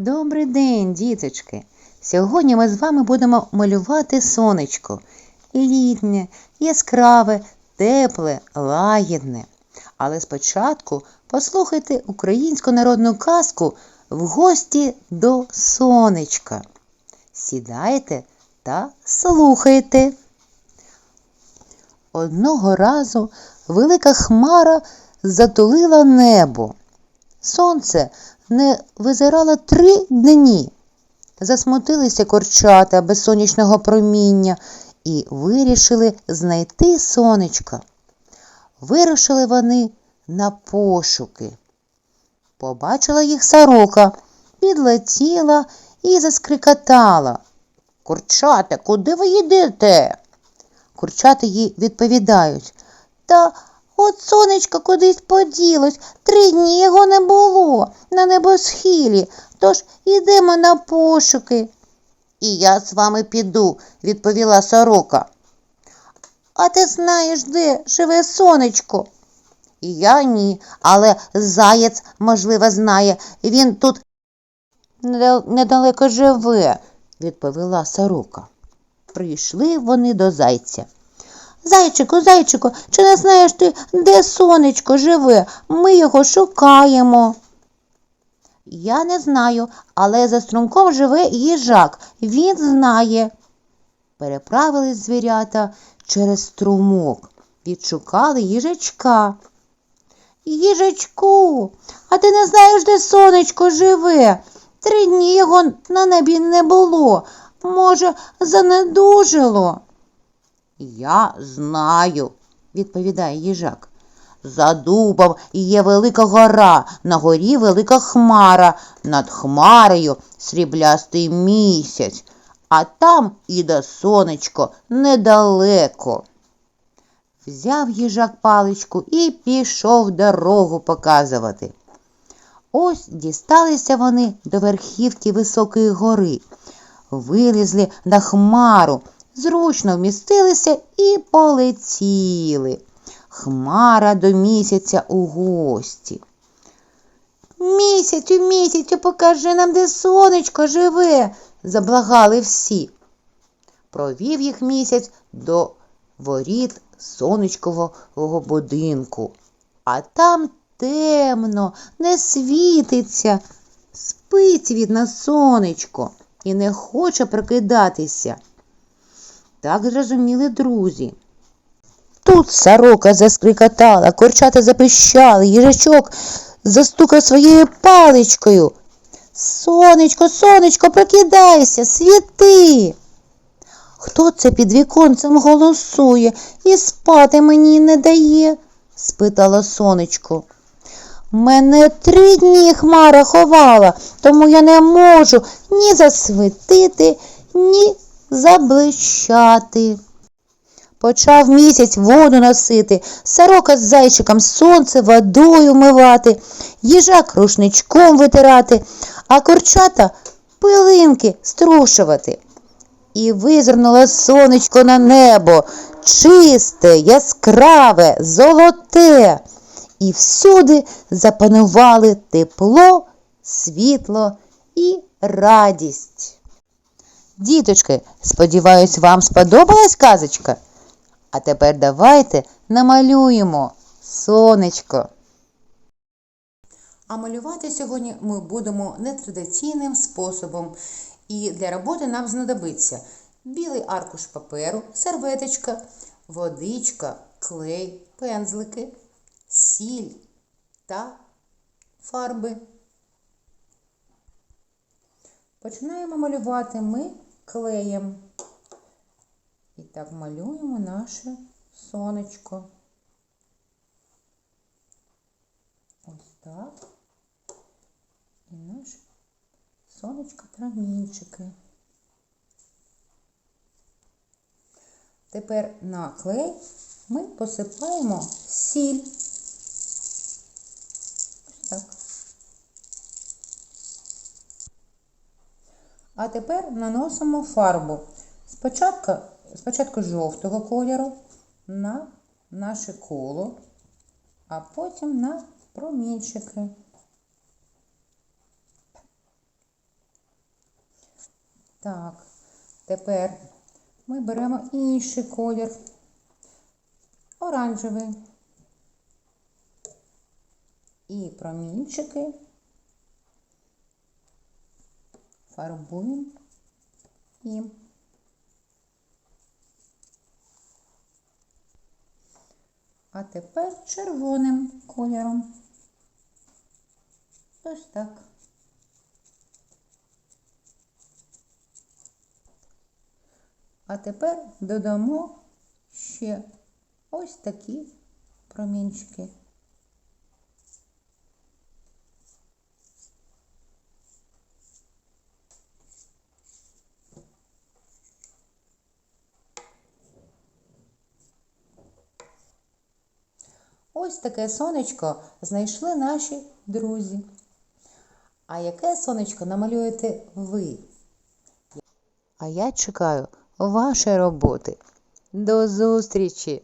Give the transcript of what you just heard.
Добрий день, діточки! Сьогодні ми з вами будемо малювати сонечко. Літнє, яскраве, тепле, лагідне. Але спочатку послухайте українську народну казку в гості до сонечка. Сідайте та слухайте. Одного разу велика хмара затулила небо. Сонце не визирало три дні. Засмутилися корчата без сонячного проміння і вирішили знайти сонечка. Вирушили вони на пошуки. Побачила їх сорока, підлетіла і заскрикотала. Курчата, куди ви їдете? Курчата їй відповідають. Та от сонечко кудись поділось, три дні його не було на небосхилі, тож ідемо на пошуки. І я з вами піду, відповіла сорока. А ти знаєш, де живе сонечко? І я ні, але заєць, можливо, знає. Він тут недалеко живе, відповіла сорока. Прийшли вони до зайця. Зайчику, зайчику, чи не знаєш ти, де сонечко живе? Ми його шукаємо. Я не знаю, але за струмком живе їжак. Він знає. Переправились звірята через струмок. Відшукали їжачка. Їжачку, а ти не знаєш, де сонечко живе? Три дні його на небі не було. Може, занедужило? Я знаю, відповідає їжак. За дубом є велика гора, на горі велика хмара, над хмарею сріблястий місяць, а там і до сонечко недалеко. Взяв їжак паличку і пішов дорогу показувати. Ось дісталися вони до верхівки високої гори, вилізли на хмару, зручно вмістилися і полетіли. Хмара до місяця у гості. Місяцю, місяцю, покажи нам, де сонечко живе, заблагали всі. Провів їх місяць до воріт сонечкового будинку. А там темно, не світиться, спить від на сонечко і не хоче прокидатися. Так зрозуміли друзі. Тут сорока заскрикотала, корчата запищали, їжачок застукав своєю паличкою. Сонечко, сонечко, прокидайся, світи. Хто це під віконцем голосує і спати мені не дає? спитала сонечко. Мене три дні хмара ховала, тому я не можу ні засвітити, ні заблищати. Почав місяць воду носити, сорока з зайчиком сонце водою мивати, їжак рушничком витирати, а курчата пилинки струшувати. І визирнуло сонечко на небо, чисте, яскраве, золоте. І всюди запанували тепло, світло і радість. Діточки, сподіваюсь, вам сподобалась казочка? А тепер давайте намалюємо сонечко. А малювати сьогодні ми будемо нетрадиційним способом. І для роботи нам знадобиться білий аркуш паперу, серветочка, водичка, клей, пензлики, сіль та фарби. Починаємо малювати ми клеєм. І так малюємо наше сонечко. Ось так. І наше сонечко промінчики. Тепер на клей ми посипаємо сіль. Ось так. А тепер наносимо фарбу. Спочатку, спочатку жовтого кольору на наше коло, а потім на промінчики. Так, тепер ми беремо інший колір. Оранжевий. І промінчики фарбуємо їм. А тепер червоним кольором. Ось так. А тепер додамо ще ось такі промінчики. Ось таке сонечко знайшли наші друзі. А яке сонечко намалюєте ви? А я чекаю вашої роботи. До зустрічі!